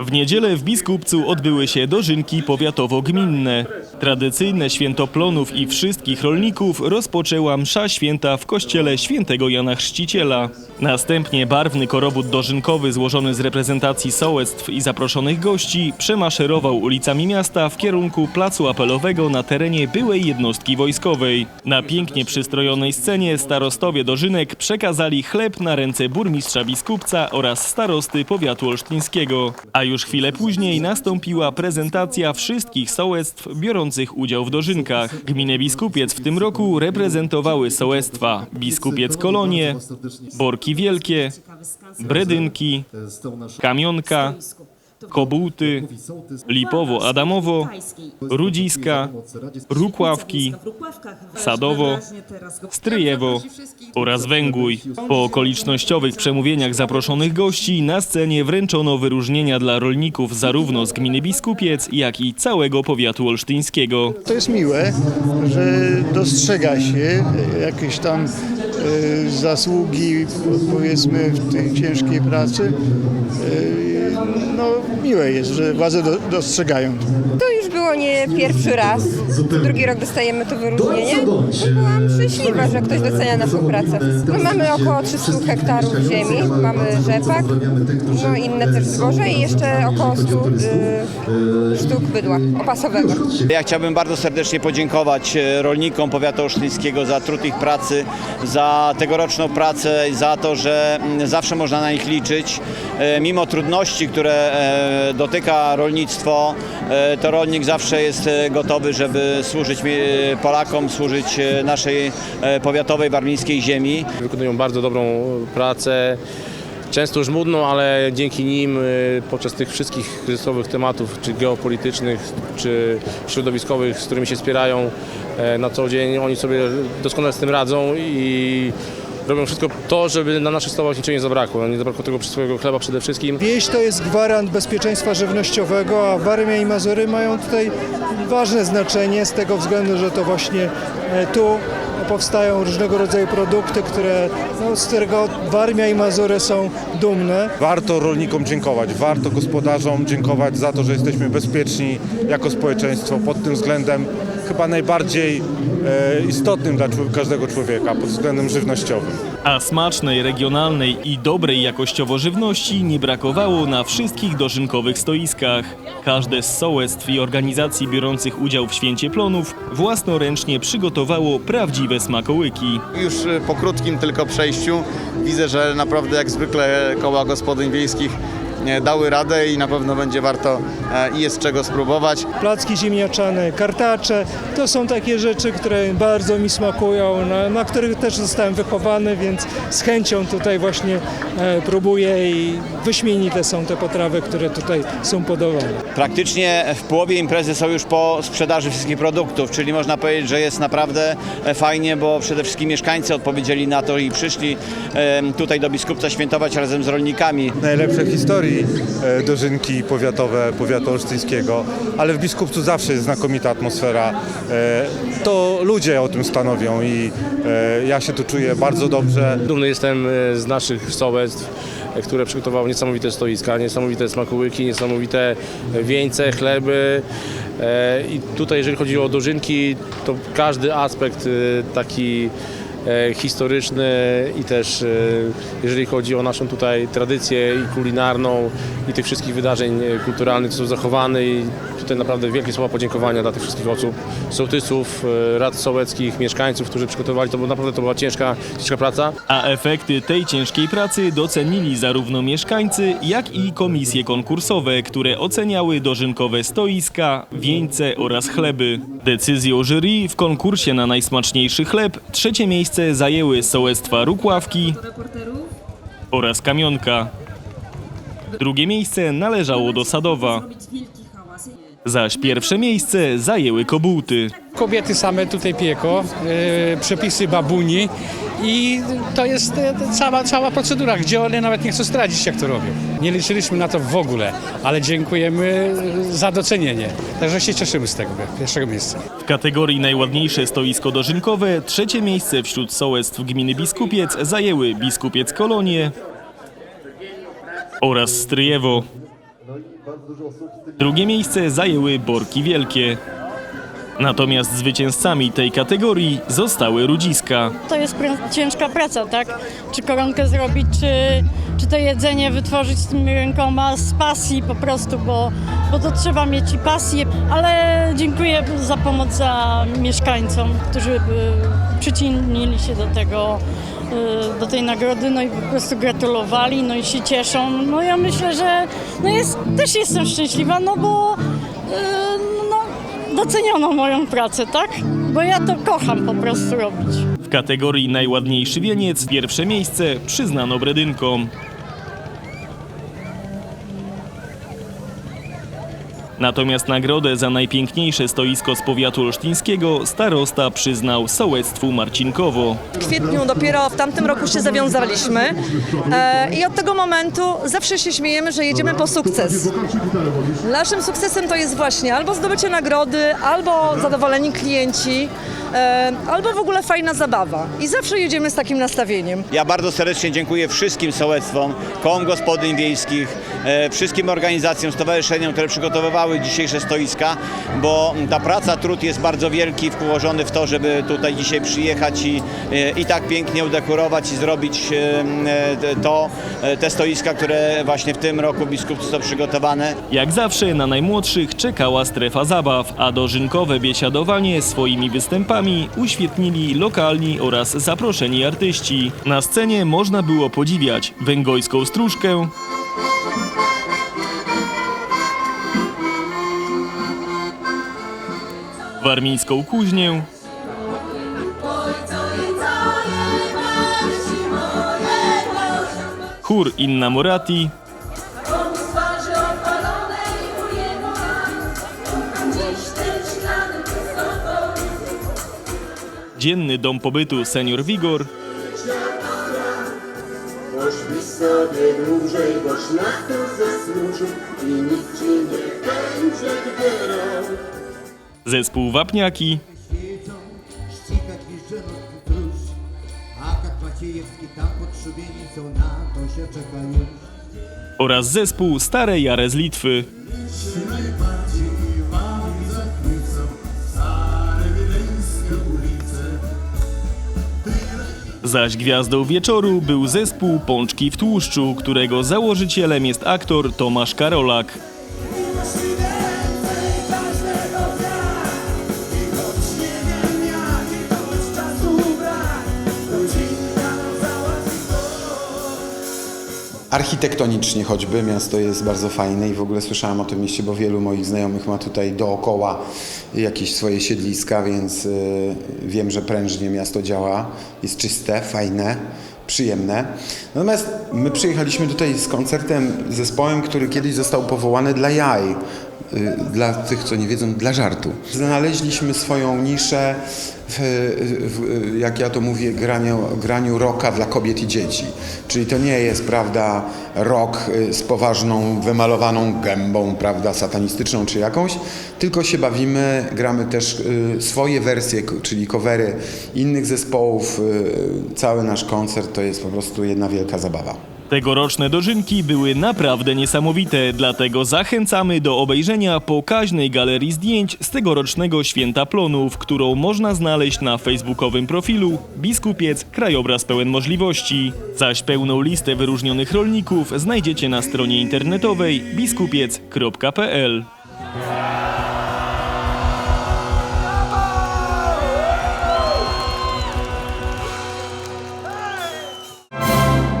W niedzielę w Biskupcu odbyły się dożynki powiatowo-gminne. Tradycyjne święto plonów i wszystkich rolników rozpoczęła msza święta w kościele świętego Jana Chrzciciela. Następnie barwny korobót dożynkowy złożony z reprezentacji sołectw i zaproszonych gości przemaszerował ulicami miasta w kierunku placu apelowego na terenie byłej jednostki wojskowej. Na pięknie przystrojonej scenie starostowie dożynek przekazali chleb na ręce burmistrza Biskupca oraz starosty powiatu olsztyńskiego. A już chwilę później nastąpiła prezentacja wszystkich sołectw biorących udział w dożynkach. Gminę Biskupiec w tym roku reprezentowały sołectwa Biskupiec Kolonie, Borki Wielkie, Bredynki, Kamionka, Kobułty, Lipowo Adamowo, Rudziska, Rukławki, Sadowo, Stryjewo oraz Węgój. Po okolicznościowych przemówieniach zaproszonych gości na scenie wręczono wyróżnienia dla rolników zarówno z gminy Biskupiec, jak i całego powiatu olsztyńskiego. To jest miłe, że dostrzega się jakieś tam zasługi, powiedzmy, w tej ciężkiej pracy. E, No, miłe jest, że władze do, dostrzegają. To było nie pierwszy raz. Drugi rok dostajemy to wyróżnienie. No, byłam szczęśliwa, że ktoś docenia naszą pracę. My mamy około 300 hektarów ziemi, mamy rzepak, no inne też zboże i jeszcze około 100 y, sztuk bydła opasowego. Ja chciałbym bardzo serdecznie podziękować e, rolnikom powiatu olsztyńskiego za trud ich pracy, za tegoroczną pracę, za to, że mm, zawsze można na nich liczyć. E, Mimo trudności, które e, dotyka rolnictwo, e, to rolnik zawsze jest e, gotowy, żeby służyć mi- Polakom, służyć e, naszej e, powiatowej warmińskiej ziemi. Wykonują bardzo dobrą pracę, często żmudną, ale dzięki nim podczas tych wszystkich kryzysowych tematów, czy geopolitycznych, czy środowiskowych, z którymi się spierają e, na co dzień, oni sobie doskonale z tym radzą i robią wszystko to, żeby na naszych stołach niczego nie zabrakło. Nie zabrakło tego swojego chleba przede wszystkim. Wieś to jest gwarant bezpieczeństwa żywnościowego, a Warmia i Mazury mają tutaj ważne znaczenie z tego względu, że to właśnie e, tu powstają różnego rodzaju produkty, które, no, z którego Warmia i Mazury są dumne. Warto rolnikom dziękować, warto gospodarzom dziękować za to, że jesteśmy bezpieczni jako społeczeństwo. Pod tym względem chyba najbardziej e, istotnym dla człowieka, każdego człowieka, pod względem żywnościowym. A smacznej, regionalnej i dobrej jakościowo żywności nie brakowało na wszystkich dożynkowych stoiskach. Każde z sołectw i organizacji biorących udział w Święcie Plonów własnoręcznie przygotowało prawdziwe smakołyki. Już y, po krótkim tylko przejściu widzę, że naprawdę jak zwykle koła gospodyń wiejskich e, dały radę i na pewno będzie warto e, i jest czego spróbować. Placki ziemniaczane, kartacze, to są takie rzeczy, które bardzo mi smakują, na, na których też zostałem wychowany, więc z chęcią tutaj właśnie e, próbuję i wyśmienite są te potrawy, które tutaj są podawane. Praktycznie w połowie imprezy są już po sprzedaży wszystkich produktów, czyli można powiedzieć, że jest naprawdę e, fajnie, bo przede wszystkim mieszkańcy odpowiedzieli na to i przyszli tutaj do Biskupca świętować razem z rolnikami. Najlepsze w historii e, dożynki powiatowe powiatu olsztyńskiego, ale w Biskupcu zawsze jest znakomita atmosfera. E, to ludzie o tym stanowią i e, ja się tu czuję bardzo dobrze. Dumny jestem z naszych sołectw, które przygotowały niesamowite stoiska, niesamowite smakołyki, niesamowite wieńce, chleby. I tutaj jeżeli chodzi o dożynki, to każdy aspekt taki historyczny i też e, jeżeli chodzi o naszą tutaj tradycję i kulinarną i tych wszystkich wydarzeń e, kulturalnych, są zachowane i tutaj naprawdę wielkie słowa podziękowania dla tych wszystkich osób, sołtysów, e, rad sołeckich, mieszkańców, którzy przygotowali to, bo naprawdę to była ciężka, ciężka praca. A efekty tej ciężkiej pracy docenili zarówno mieszkańcy, jak i komisje konkursowe, które oceniały dożynkowe stoiska, wieńce oraz chleby. Decyzją jury w konkursie na najsmaczniejszy chleb trzecie miejsce zajęły sołectwa Rukławki oraz Kamionka. Drugie miejsce należało do Sadowa. Zaś pierwsze miejsce zajęły Kobułty. Kobiety same tutaj pieką, e, przepisy babuni i to jest e, cała, cała procedura, gdzie one nawet nie chcą zdradzić, jak to robią. Nie liczyliśmy na to w ogóle, ale dziękujemy e, za docenienie. Także się cieszymy z tego pierwszego miejsca. W kategorii najładniejsze stoisko dożynkowe trzecie miejsce wśród sołectw gminy Biskupiec zajęły Biskupiec Kolonie oraz Stryjewo. Drugie miejsce zajęły Borki Wielkie. Natomiast zwycięzcami tej kategorii zostały Rudziska. To jest pr- ciężka praca, tak? Czy koronkę zrobić, czy, czy to jedzenie wytworzyć z tymi rękoma z pasji po prostu, bo, bo to trzeba mieć i pasję. Ale dziękuję za pomoc za mieszkańcom, którzy y, przyczynili się do tego, y, do tej nagrody, no i po prostu gratulowali, no i się cieszą. No ja myślę, że no jest, też jestem szczęśliwa, no bo y, no, doceniono moją pracę, tak? Bo ja to kocham po prostu robić. W kategorii najładniejszy wieniec pierwsze miejsce przyznano Bredynkom. Natomiast nagrodę za najpiękniejsze stoisko z powiatu olsztyńskiego starosta przyznał sołectwu Marcinkowo. W kwietniu dopiero w tamtym roku się zawiązaliśmy e, i od tego momentu zawsze się śmiejemy, że jedziemy po sukces. Naszym sukcesem to jest właśnie albo zdobycie nagrody, albo zadowoleni klienci, e, albo w ogóle fajna zabawa. I zawsze jedziemy z takim nastawieniem. Ja bardzo serdecznie dziękuję wszystkim sołectwom, kołom gospodyń wiejskich, e, wszystkim organizacjom, stowarzyszeniom, które przygotowywały dzisiejsze stoiska, bo ta praca, trud jest bardzo wielki włożony w to, żeby tutaj dzisiaj przyjechać i, e, i tak pięknie udekorować i zrobić e, e, to, te stoiska, które właśnie w tym roku biskupcy są przygotowane. Jak zawsze na najmłodszych czekała strefa zabaw, a dożynkowe biesiadowanie swoimi występami uświetnili lokalni oraz zaproszeni artyści. Na scenie można było podziwiać węgojską stróżkę, warmińską kuźnię, chór Inna Morati, dzienny dom pobytu Senior Pośpisz sobie dłużej, boś na to zasłużył i nikt ci nie będzie wybierał. Zespół Wapniaki, ścigać Wierzynów stróż, a jak Maciejewski tam pod szubienicą na to się czeka już. oraz zespół Stare Jare z Litwy. Zaś gwiazdą wieczoru był zespół Pączki w tłuszczu, którego założycielem jest aktor Tomasz Karolak. Architektonicznie choćby miasto jest bardzo fajne i w ogóle słyszałem o tym mieście, bo wielu moich znajomych ma tutaj dookoła jakieś swoje siedliska, więc y, wiem, że prężnie miasto działa, jest czyste, fajne, przyjemne. Natomiast my przyjechaliśmy tutaj z koncertem, zespołem, który kiedyś został powołany dla jaj. Y, Dla tych, co nie wiedzą, dla żartu. Znaleźliśmy swoją niszę w, w, jak ja to mówię, graniu, graniu rocka dla kobiet i dzieci. Czyli to nie jest, prawda, rock y, z poważną, wymalowaną gębą, prawda, satanistyczną czy jakąś, tylko się bawimy, gramy też y, swoje wersje, czyli covery innych zespołów. Cały nasz koncert to jest po prostu jedna wielka zabawa. Tegoroczne dożynki były naprawdę niesamowite, dlatego zachęcamy do obejrzenia pokaźnej galerii zdjęć z tegorocznego Święta Plonów, którą można znaleźć na facebookowym profilu Biskupiec Krajobraz Pełen Możliwości. Zaś pełną listę wyróżnionych rolników znajdziecie na stronie internetowej biskupiec.pl.